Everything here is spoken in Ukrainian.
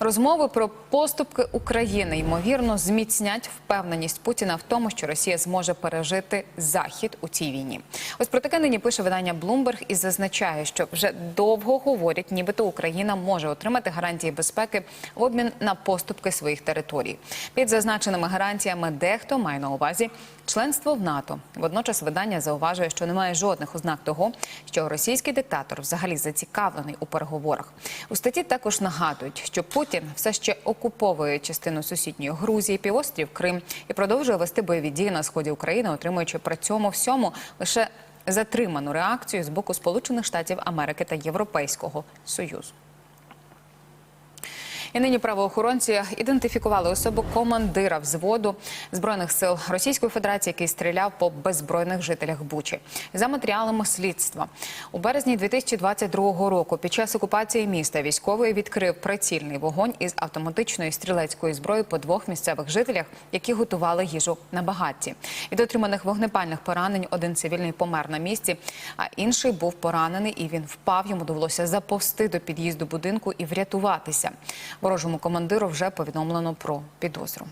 Розмови про поступки України ймовірно зміцнять впевненість Путіна в тому, що Росія зможе пережити захід у цій війні. Ось про таке нині пише видання Bloomberg і зазначає, що вже довго говорять, нібито Україна може отримати гарантії безпеки в обмін на поступки своїх територій. Під зазначеними гарантіями дехто має на увазі членство в НАТО. Водночас видання зауважує, що немає жодних ознак того, що російський диктатор взагалі зацікавлений у переговорах. У статті також нагадують, що Путін все ще окуповує частину сусідньої Грузії, півострів Крим і продовжує вести бойові дії на сході України, отримуючи при цьому всьому лише затриману реакцію з боку Сполучених Штатів Америки та Європейського Союзу. І нині правоохоронці ідентифікували особу командира взводу збройних сил Російської Федерації, який стріляв по беззбройних жителях Бучі. За матеріалами слідства у березні 2022 року, під час окупації міста, військовий відкрив прицільний вогонь із автоматичної стрілецької зброї по двох місцевих жителях, які готували їжу на багатті. Від отриманих вогнепальних поранень один цивільний помер на місці, а інший був поранений, і він впав. Йому довелося заповсти до під'їзду будинку і врятуватися. Ворожому командиру вже повідомлено про підозру.